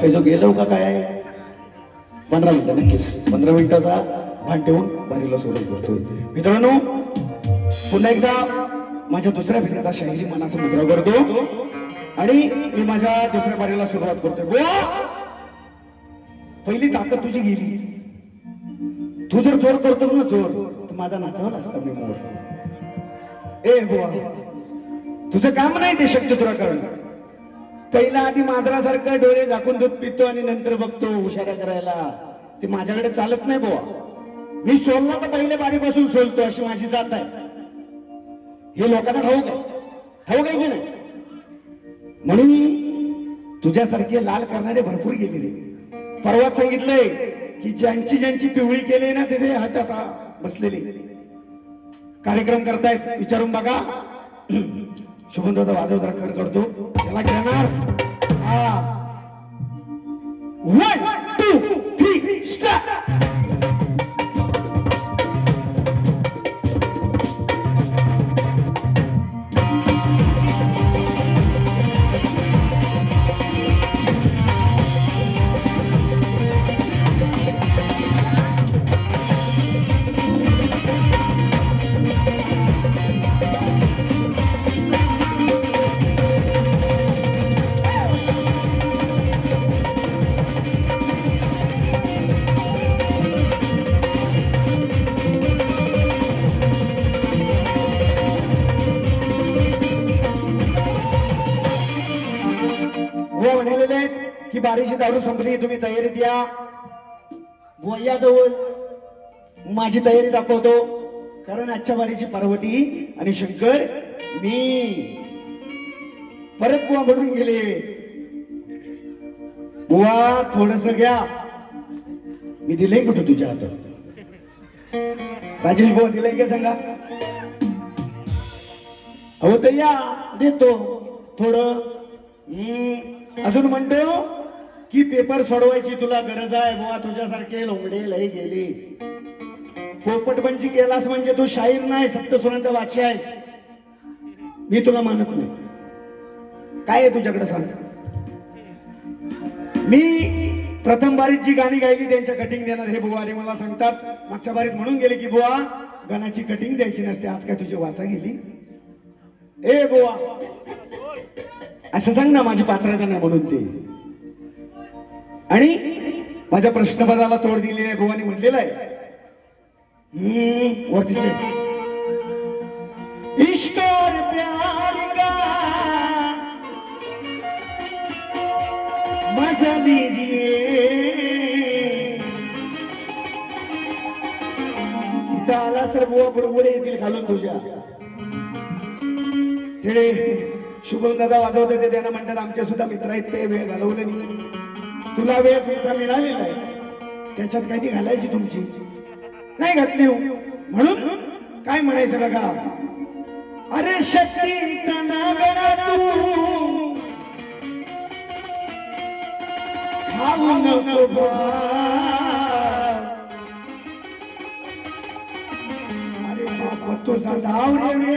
आयोजक गेलो का काय? पंधरा मिनिटं नक्कीच. पंधरा मिनिटाचा भान ठेवून बारीला सुरुवात करतो मित्रांनो पुन्हा एकदा माझ्या दुसऱ्या फिरण्याचा शहाजी मनाचा मुद्रा करतो. आणि मी माझ्या दुसऱ्या बारीला सुरुवात करतो गो! पहिली ताकद तुझी गेली. तू जर जोर करतो ना जोर तर माझा नाचावला असता मी मोर. ए बुवा तुझं काम नाही ते शक्य तुला करणं पहिला आधी मांजरासारखं डोळे झाकून दूध पितो आणि नंतर बघतो हुशाऱ्या करायला. ते माझ्याकडे चालत नाही बुवा. मी सोलला तर पहिले बारीपासून सोलतो अशी माझी जात आहे. हे लोकांना ठाऊक आहे. ठाऊक आहे की नाही? म्हणून तुझ्यासारखे लाल करणारे भरपूर गेलेले परवाच सांगितलंय की ज्यांची ज्यांची पिवळी केली ना तिथे हातात बसलेली. कार्यक्रम करतायत विचारून बघा. शुभम दादा वाजवताना खर करतो. त्याला घेणार हा. बुवा आहेत की बारीशी दारू संपली तुम्ही तयारी द्या. बुवा या जवळ माझी तयारी दाखवतो. कारण आजच्या बारीची पार्वती आणि शंकर मी परत बुवा म्हणून गेले. बुवा थोडस घ्या. मी दिलंय कुठं तुझ्या हातात? राजेश बुवा दिलंय का सांगा? अहो तर या देतो. थोडं अजून म्हणतो की पेपर सोडवायची तुला गरज आहे बुवा तुझ्यासारखे लोंगडे लय गेले. पोपटपंची केलास म्हणजे तू शाहीर नाही सप्तसुरांचा वाची आहेस. मी तुला मानत नाही. काय आहे तुझ्याकडे सांग? मी प्रथम बारीत जी गाणी गायली त्यांच्या कटिंग देणार हे बुवा आणि मला सांगतात मागच्या बारीत म्हणून गेले की बुवा गाण्याची कटिंग द्यायची नसते आज काय तुझी वाचा गेली? ए बुवा असं सांग ना माझी पात्रता नाही म्हणून ते. आणि माझ्या प्रश्नपदाला तोड दिलेली आहे भुवानी म्हटलेलं आहे. हम्म, वरती प्यार का? मजा इथं आला सर बुवा बरोबर येतील घालून तुझ्या. तिकडे शुभम दादा वाजवत होते त्यांना म्हणतात आमचे सुद्धा मित्र आहेत ते वेळ घालवले नाही. तुला वेळ तुमचा मिळालेला आहे. त्याच्यात काय ती घालायची तुमची? नाही घातली म्हणून? काय म्हणायचं बघा? अरे शक्तीचा नागरा तू. खाऊ नको अरे बाबा तुझा धाव रे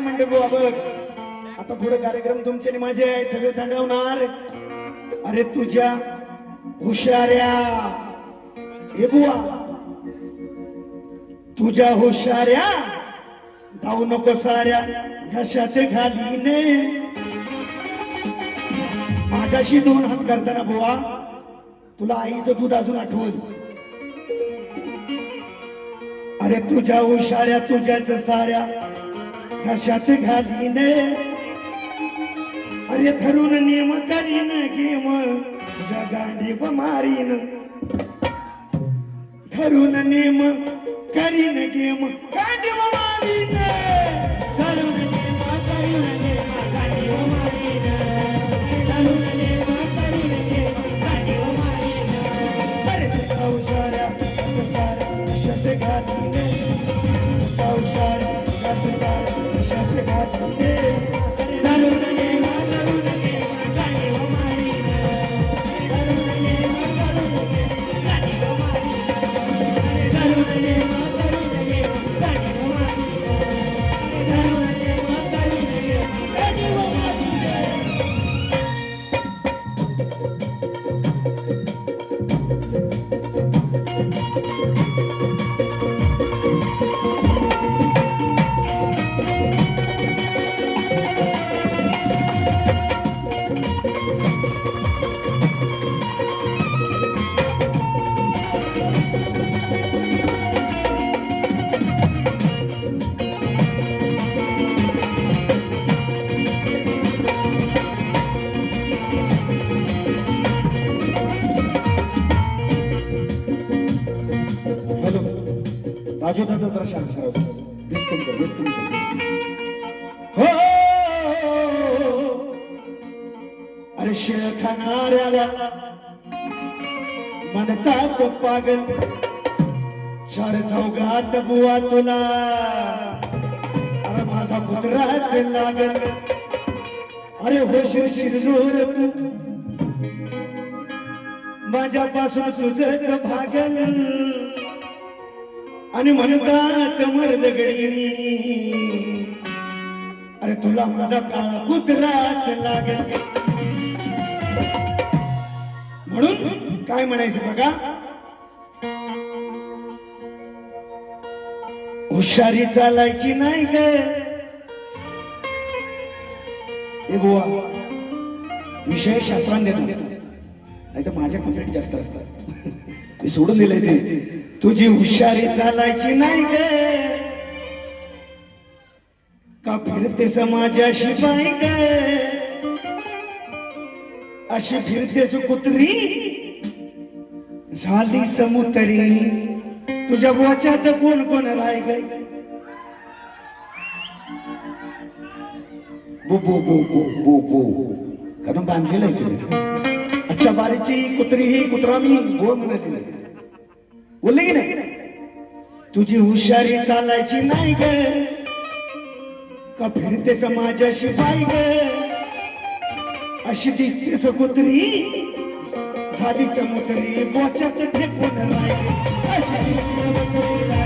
काय म्हणते बुवा बघ आता पुढे कार्यक्रम तुमचे आणि माझे आहेत सगळे थंडवणार अरे तुझ्या हुशाऱ्या. हे बुवा. तुझ्या हुशाऱ्या. धावू नको साऱ्या घशाचे घालीने. माझ्याशी दोन हात करताना बुवा तुला आईचं दूध अजून आठवत अरे तुझ्या हुशाऱ्या तुझ्याच साऱ्या. कशात घालीन. अरे धरून नेम करीन गेम तुझ्या मारीन. धरून नेम करीन गेम गांडी मारीन. हो, हो, हो अरे शेळ खाणाऱ्याला म्हणतात पागल चार चौघात बुवा तुला. अरे माझा कुत्राच लागल. अरे होशील शिरजोर तू. माझ्यापासून तुझच भागल. आणि म्हणतात मर्द गडी अरे तुला माझा काळा कुत्राच लागल. म्हणून काय म्हणायचं बघा? हुशारी चालायची नाही ग. ए बुवा विषय शास्त्रांत देतो नाही तर माझ्या कंप्लेंट जास्त असतात. मी सोडून दिलंय ते. तुझी हुशारी चालायची नाही ग. का फिरते समाजाशी बाई ग? अशी फिरते सुकुत्री झाली समुतरी. तुझ्या बोच्यात कोण कोण राय ग? बो बो बो बो बो बो. कारण बांधलेलं आहे अच्छा बारीची कुत्री ही कुत्रा मी गो म्हणत बोलले की नाही? तुझी हुशारी चालायची नाही ग. का फिरते समाजाशी बाई ग? अशी दिसते सकुत्री झाली समुद्री बोच्यात ठेपून राय अशी दिसते सकुत्री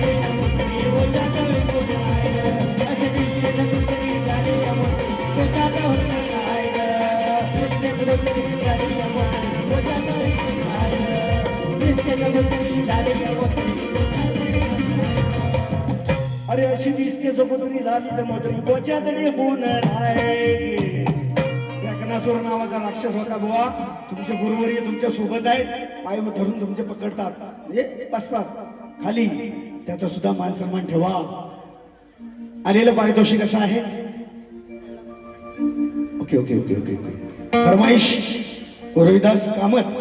समुद्री झाली समुद्री बोच्यात ठेकून राय एकनासूर नावाचा राक्षस होता बुवा. तुमचे गुरुवर्य तुमच्यासोबत आहेत. पाय धरून तुमचे पकडतात. म्हणजे बसतात. खाली. त्याचा सुद्धा मान सन्मान ठेवा. आलेलं पारितोषिक असं आहे? Okay okay okay okay okay. फरमाईश Rohidas Kamat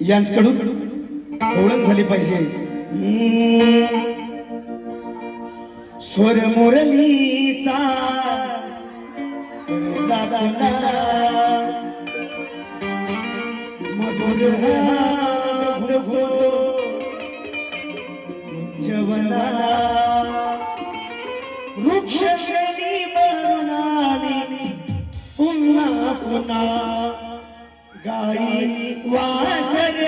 यांच्याकडून ओळख झाली पाहिजे. स्वर मुरलीचा. मधुर हात जवना वृक्ष श्रेणी बनावी पुन्हा पुन्हा गाई वासर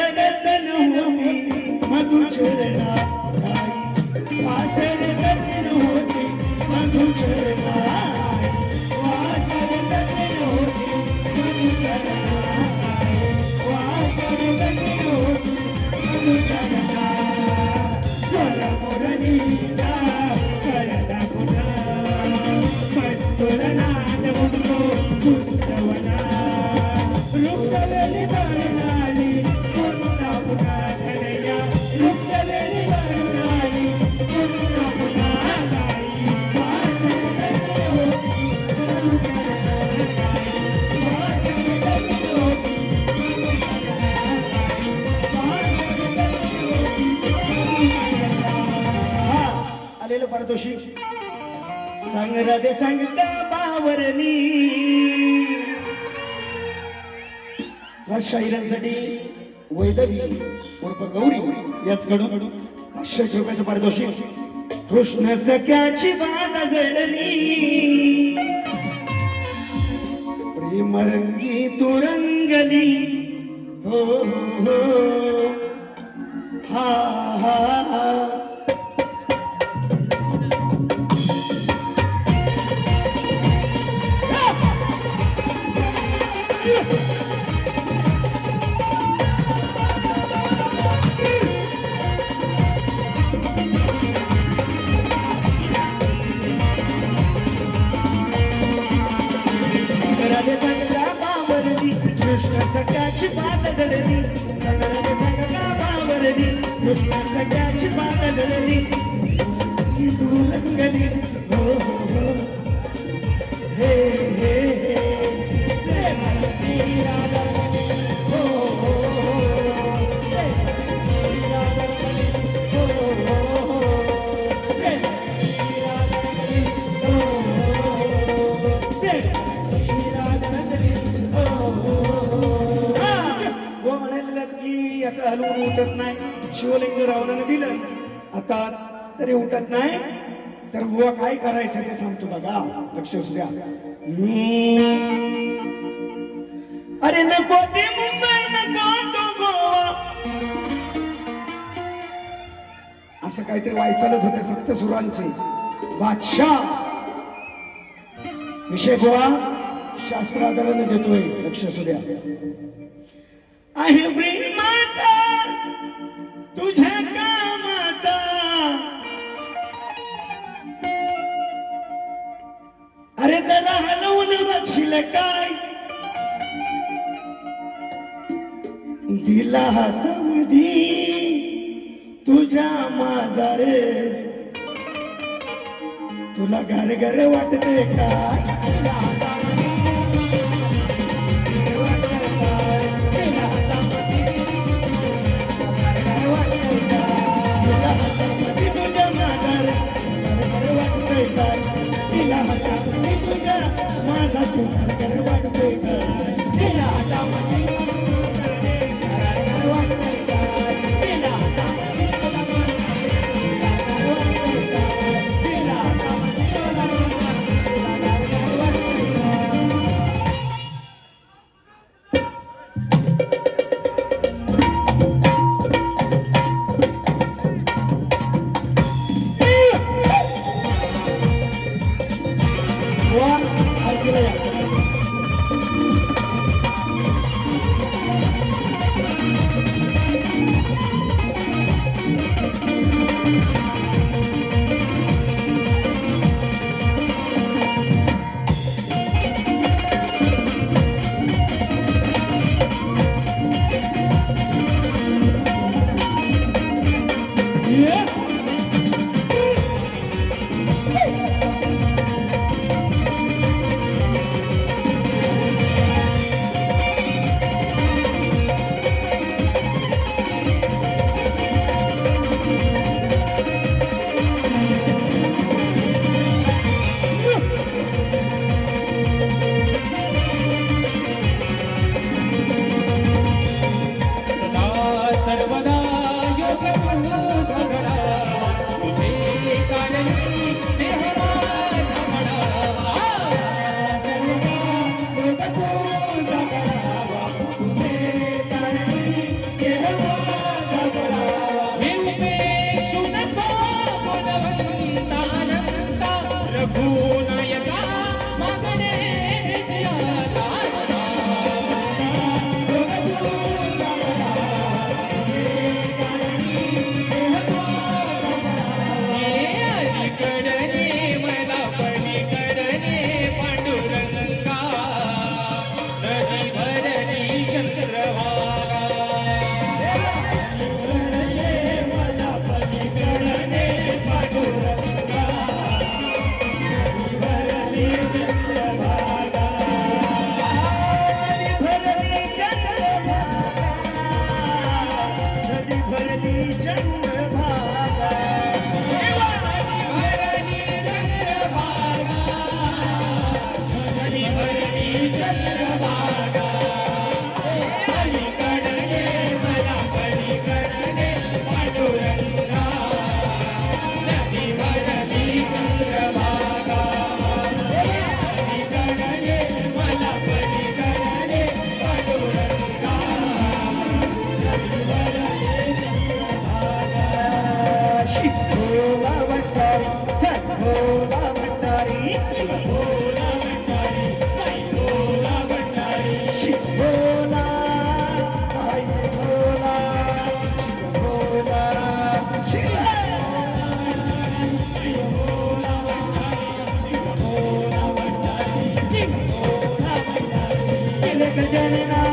सांगता बावरणी. या शाहिरांसाठी वैदवी उर्फ गौरी याच कडून पाचशे रुपयाचं पारितोषिक. कृष्ण सख्याची बाध जडली प्रेमरंगी तुरंगली. तू रंगली हो. हो हा हा. सख्याची बात धरली राधे सांगता बावरली कृष्ण सख्याची बात धरली तू रंगली हो हो हो हे हे हलवून उठत नाही. शिवलिंग रावणाने दिलं. आता तरी उठत नाही. तर बुवा काय करायचं ते सांगतो बघा. लक्ष असू द्या. अरे नको ते मुंबई नको तो गोवा. असं काहीतरी वायचालच होते सप्त सुरांचे बादशाह. विषय गोवा शास्त्राधाराने देतोय. लक्ष असू द्या. आहे प्रेमाचा तुझ्या कामाचा. अरे जरा हलवून बघशील काय? दिला हातामध्ये तुझ्या माझा रे तुला घर घर वाटते काय Angelina.